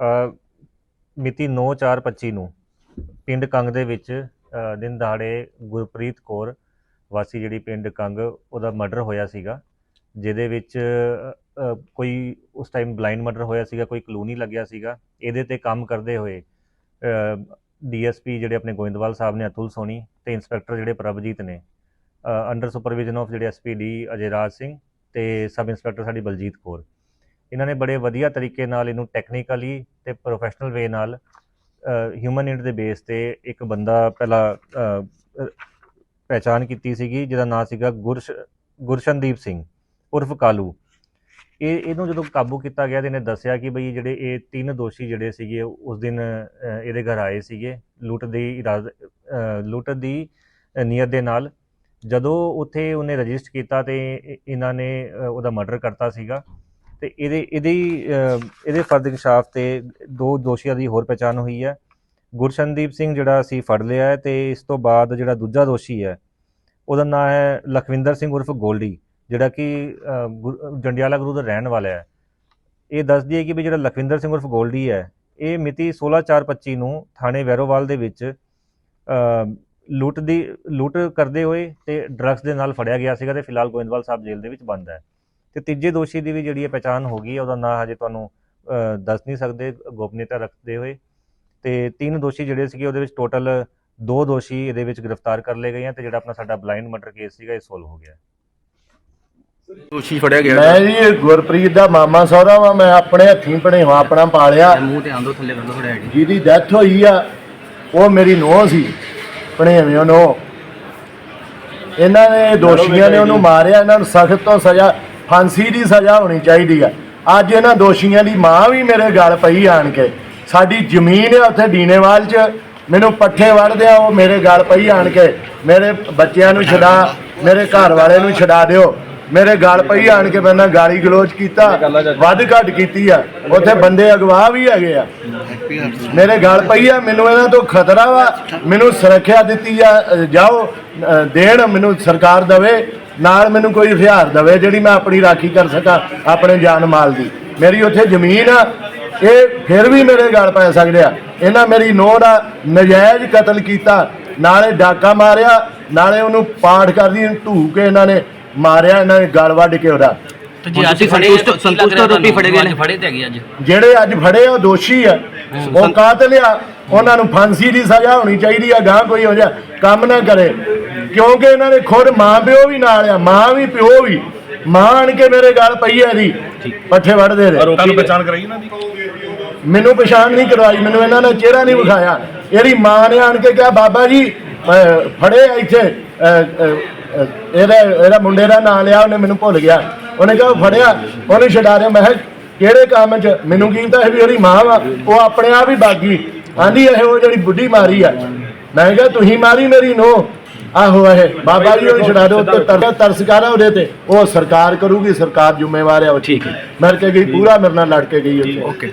ਮਿਤੀ 9/4/25 ਨੂੰ ਪਿੰਡ ਕੰਗ ਦੇ ਵਿੱਚ ਦਿਨ ਦਹਾੜੇ ਗੁਰਪ੍ਰੀਤ ਕੌਰ ਵਾਸੀ ਜਿਹੜੀ ਪਿੰਡ ਕੰਗ, ਉਹਦਾ ਮਰਡਰ ਹੋਇਆ ਸੀਗਾ, ਜਿਹਦੇ ਵਿੱਚ ਕੋਈ ਉਸ ਟਾਈਮ ਬਲਾਈਂਡ ਮਰਡਰ ਹੋਇਆ ਸੀਗਾ, ਕੋਈ ਕਲੋਨੀ ਲੱਗਿਆ ਸੀਗਾ। ਇਹਦੇ ਤੇ ਕੰਮ ਕਰਦੇ ਹੋਏ ਡੀਐਸਪੀ ਜਿਹੜੇ ਆਪਣੇ ਗੋਇੰਦਵਾਲ ਸਾਹਿਬ ਨੇ, ਅਤੁਲ ਸੋਨੀ ਤੇ ਇੰਸਪੈਕਟਰ ਜਿਹੜੇ ਪ੍ਰਭਜੀਤ ਨੇ ਅੰਡਰ ਸੁਪਰਵਿਜ਼ਨ ਆਫ ਜਿਹੜੇ ਐਸਪੀਡੀ ਅਜੇ ਰਾਜ ਸਿੰਘ ਤੇ ਸਬ ਇੰਸਪੈਕਟਰ ਸਾਡੀ ਬਲਜੀਤ ਕੌਰ। ਇਹਨਾਂ ਨੇ ਬੜੇ ਵਧੀਆ ਤਰੀਕੇ ਨਾਲ ਇਹਨੂੰ ਟੈਕਨੀਕਲੀ ਤੇ ਪ੍ਰੋਫੈਸ਼ਨਲ ਵੇ ਨਾਲ ਹਿਊਮਨ ਨੀਡ ਦੇ ਬੇਸ ਤੇ ਇੱਕ ਬੰਦਾ ਪਹਿਲਾਂ ਅ, ਪਹਿਚਾਣ ਕੀਤੀ ਸੀਗੀ ਜਿਹਦਾ ਨਾਮ ਸੀਗਾ ਗੁਰਸ਼ ਗੁਰਸ਼ਨਦੀਪ ਸਿੰਘ ਉਰਫ ਕਾਲੂ। ਇਹ ਇਹਨੂੰ ਜਦੋਂ ਕਾਬੂ ਕੀਤਾ ਗਿਆ ਤੇ ਇਹਨੇ ਦੱਸਿਆ ਕਿ ਬਈ ਜਿਹੜੇ ਇਹ ਤਿੰਨ ਦੋਸ਼ੀ ਜਿਹੜੇ ਸੀਗੇ ਉਸ ਦਿਨ ਇਹਦੇ ਘਰ ਆਏ ਸੀਗੇ ਲੁੱਟ ਦੀ ਇਰਾਦ ਲੁੱਟ ਦੀ ਨੀਅਤ ਦੇ ਨਾਲ। ਜਦੋਂ ਉੱਥੇ ਉਹਨੇ ਰਜਿਸਟਰ ਕੀਤਾ ਤੇ ਇਹਨਾਂ ਨੇ ਉਹਦਾ ਮਰਡਰ ਕਰਤਾ ਸੀਗਾ। ਤੇ ਇਹਦੇ, ਇਹਦੀ ਇਹਦੇ ਫਰਦ ਇਨਕਸ਼ਾਫ ਤੇ ਦੋ ਦੋਸ਼ੀਆਂ ਦੀ ਹੋਰ ਪਛਾਣ ਹੋਈ ਹੈ। ਗੁਰਸ਼ਨਦੀਪ ਸਿੰਘ ਜਿਹੜਾ ਅਸੀਂ ਫੜ ਲਿਆ ਹੈ ਤੇ ਇਸ ਤੋਂ ਬਾਅਦ ਜਿਹੜਾ ਦੂਜਾ ਦੋਸ਼ੀ ਹੈ, ਉਹਦਾ ਨਾਮ ਹੈ ਲਖਵਿੰਦਰ ਸਿੰਘ ਉਰਫ ਗੋਲਡੀ, ਜਿਹੜਾ ਕਿ ਗੁਰ- ਜੰਡਿਆਲਾ ਗੁਰੂ ਦਾ ਰਹਿਣ ਵਾਲਾ ਹੈ। ਇਹ ਦੱਸਦੀ ਹੈ ਕਿ ਵੀ ਜਿਹੜਾ ਲਖਵਿੰਦਰ ਸਿੰਘ ਉਰਫ ਗੋਲਡੀ ਹੈ, ਇਹ ਮਿਤੀ 16/4/25 ਨੂੰ ਥਾਣੇ ਵੈਰੋਵਾਲ ਦੇ ਵਿੱਚ ਲੁੱਟ ਦੀ, ਲੁੱਟ ਕਰਦੇ ਹੋਏ ਤੇ ਡਰੱਗਸ ਦੇ ਨਾਲ ਫੜਿਆ ਗਿਆ ਸੀਗਾ ਤੇ ਫਿਲਹਾਲ ਗੋਇੰਦਵਾਲ ਸਾਹਿਬ ਜੇਲ੍ਹ ਦੇ ਵਿੱਚ ਬੰਦ ਹੈ। ਤੇ ਤੀਜੇ ਦੋਸ਼ੀ ਦੀ ਵੀ ਜਿਹੜੀ ਹੈ ਪਛਾਣ ਹੋ ਗਈ ਹੈ ਉਹਦਾ ਨਾਂ ਹਜੇ ਤੁਹਾਨੂੰ ਦੱਸ ਨਹੀਂ ਸਕਦੇ ਗੋਪਨੀਯਤਾ ਰੱਖਦੇ ਹੋਏ। ਤੇ ਤਿੰਨ ਦੋਸ਼ੀ ਜਿਹੜੇ ਸੀਗੇ ਉਹਦੇ ਵਿੱਚ ਟੋਟਲ ਦੋ ਦੋਸ਼ੀ ਇਹਦੇ ਵਿੱਚ ਗ੍ਰਿਫਤਾਰ ਕਰ ਲਏ ਗਏ ਆ ਤੇ ਜਿਹੜਾ ਆਪਣਾ ਸਾਡਾ ਬਲਾਈਂਡ ਮਰਡਰ ਕੇਸ ਸੀਗਾ ਇਹ ਸੋਲਵ ਹੋ ਗਿਆ। ਦੋਸ਼ੀ ਫੜਿਆ ਗਿਆ। ਮੈਂ ਜੀ ਇਹ ਗੁਰਪ੍ਰੀਤ ਦਾ ਮਾਮਾ ਸਹੁਰਾ ਵਾਂ ਮੈਂ ਆਪਣੇ ਹੱਥੀਂ ਬਣੇਵਾ ਆਪਣਾ ਪਾਲਿਆ। ਮੂੰਹ ਤੇ ਆਂਦੋ ਥੱਲੇ ਬੰਦੋ ਥੋੜਾ ਆਈਡੀ ਜਿਹਦੀ ਡੈਥ ਹੋਈ ਆ ਉਹ ਮੇਰੀ ਨੂੰਹ ਸੀ ਭਣੇਵਿਓ ਨੂੰ ਇਹਨਾਂ ਨੇ ਦੋਸ਼ੀਆਂ ਨੇ ਉਹਨੂੰ ਮਾਰਿਆ ਇਹਨਾਂ ਨੂੰ ਸਖਤ ਤੋਂ ਸਜ਼ਾ ਫਾਂਸੀ ਦੀ ਸਜ਼ਾ ਹੋਣੀ ਚਾਹੀਦੀ ਆ ਅੱਜ ਇਹਨਾਂ ਦੋਸ਼ੀਆਂ ਦੀ ਮਾਂ ਵੀ ਮੇਰੇ ਗਲ ਪਈ ਆਣ ਕੇ। ਸਾਡੀ ਜ਼ਮੀਨ ਹੈ ਉੱਥੇ ਡੀਨੇਵਾਲ 'ਚ। ਮੈਨੂੰ ਪੱਠੇ ਵੱਢਦੇ ਆ, ਉਹ ਮੇਰੇ ਗੱਲ ਪਈ ਆਣ ਕੇ। ਮੇਰੇ ਬੱਚਿਆਂ ਨੂੰ ਛਡਾ, ਮੇਰੇ ਘਰ ਵਾਲੇ ਨੂੰ ਛਡਾ ਦਿਓ। ਮੇਰੇ ਗਲ ਪਈ ਆਣ ਕੇ ਮੇਰੇ ਨਾਲ ਗਾਲੀ ਗਲੋਚ ਕੀਤਾ। ਵੱਧ ਘੱਟ ਕੀਤੀ ਆ। ਉੱਥੇ ਬੰਦੇ ਅਗਵਾ ਵੀ ਹੈਗੇ ਆ। ਮੇਰੇ ਗਲ ਪਈ ਆ, ਮੈਨੂੰ ਇਹਨਾਂ ਤੋਂ ਖਤਰਾ ਵਾ। ਮੈਨੂੰ ਸੁਰੱਖਿਆ ਦਿੱਤੀ ਆ ਜਾਓ ਦੇਣ, ਮੈਨੂੰ ਸਰਕਾਰ ਦਵੇ। ਨਾਲ ਮੈਨੂੰ ਕੋਈ ਹਥਿਆਰ ਦਵੇ ਜਿਹੜੀ ਮੈਂ ਆਪਣੀ ਰਾਖੀ ਕਰ ਸਕਾਂ ਆਪਣੇ ਜਾਨ ਮਾਲ ਦੀ। ਮੇਰੀ ਉੱਥੇ ਜ਼ਮੀਨ ਆ ਇਹ ਫਿਰ ਵੀ ਮੇਰੇ ਗਲ ਪੈ ਸਕਦੇ ਆ। ਇਹਨਾਂ ਮੇਰੀ ਨੋਹ ਦਾ ਨਜਾਇਜ਼ ਕਤਲ ਕੀਤਾ ਨਾਲੇ ਡਾਕਾ ਮਾਰਿਆ ਨਾਲੇ ਉਹਨੂੰ ਪਾਠ ਕਰਦੀ ਢੂ ਕੇ ਇਹਨਾਂ ਨੇ ਮਾਰਿਆ ਇਹਨਾਂ ਨੇ ਗਲ ਵੱਢ ਕੇ ਉਹਦਾ। ਜੀ ਅੱਜ ਫੜੇ ਸੰਤੁਸ਼ਟ ਰੋਟੀ ਫੜੇ ਗਏ ਨੇ। ਫੜੇ ਤੇ ਹੈਗੇ ਅੱਜ? ਜਿਹੜੇ ਅੱਜ ਫੜੇ ਆ ਉਹ ਦੋਸ਼ੀ ਆ। ਉਹ ਕਾਤਲ ਆ ਉਹਨਾਂ ਨੂੰ ਫਾਂਸੀ ਦੀ ਸਜ਼ਾ ਹੋਣੀ ਚਾਹੀਦੀ ਆ ਗਾਂ ਕੋਈ ਹੋ ਜਾ ਕੰਮ ਨਾ ਕਰੇ। ਕਿਉਂਕਿ ਇਹਨਾਂ ਦੇ ਖੁਦ ਮਾਂ ਪਿਓ ਵੀ ਨਾਲ ਆ ਮਾਂ ਵੀ ਪਿਓ ਵੀ। ਮਾਂ ਆਣ ਕੇ ਮੇਰੇ ਗੱਲ ਪਈ ਆ ਇਹਦੀ ਪੱਠੇ ਵੱਢਦੇ ਨੇ ਤੁਹਾਨੂੰ ਪਛਾਣ ਕਰਾਈ ਇਹਨਾਂ ਦੀ? ਮੈਨੂੰ ਪਛਾਣ ਨਹੀਂ ਕਰਵਾਈ ਮੈਨੂੰ ਇਹਨਾਂ ਨੇ ਚਿਹਰਾ ਨਹੀਂ ਵਿਖਾਇਆ। ਇਹਦੀ ਮਾਂ ਨੇ ਆਣ ਕੇ ਕਿਹਾ ਬਾਬਾ ਜੀ ਫੜੇ ਆ ਇੱਥੇ ਇਹਦਾ ਇਹਦਾ ਮੁੰਡੇ ਦਾ ਨਾਂ ਲਿਆ ਉਹਨੇ ਮੈਨੂੰ ਭੁੱਲ ਗਿਆ। ਉਹਨੇ ਕਿਹਾ ਉਹ ਫੜਿਆ ਉਹਨੇ ਛਡਾ ਦਿਆ ਮੈਂ ਕਿਹਾ ਕਿਹੜੇ ਕੰਮ 'ਚ? ਮੈਨੂੰ ਕੀ ਪਤਾ ਸੀ ਵੀ ਉਹਦੀ ਮਾਂ ਵਾ ਉਹ ਆਪਣੇ ਆਪ ਹੀ ਬਾਗੀ। ਆਂਦੀ ਇਹ ਜਿਹੜੀ ਬੁੱਢੀ ਮਾਰੀ ਆ। ਮੈਂ ਕਿਹਾ ਤੁਸੀਂ ਮਾਰੀ ਮੇਰੀ ਨੋ ਆਹੋ ਇਹ ਬਾਬਾ ਜੀ ਉਹਨੂੰ ਛਡਾ ਦਿਓ ਤੇ ਤਰ ਤਰਸ ਕਰ ਆ ਉਹਦੇ ਤੇ? ਉਹ ਸਰਕਾਰ ਕਰੂਗੀ ਸਰਕਾਰ ਜ਼ਿੰਮੇਵਾਰ ਹੈ ਉਹ। ਠੀਕ ਹੈ। ਮਰ ਕੇ ਗਈ ਪੂਰਾ ਮੇਰੇ ਨਾਲ ਲੜ ਕੇ ਗਈ ਉੱਥੇ। ਓਕੇ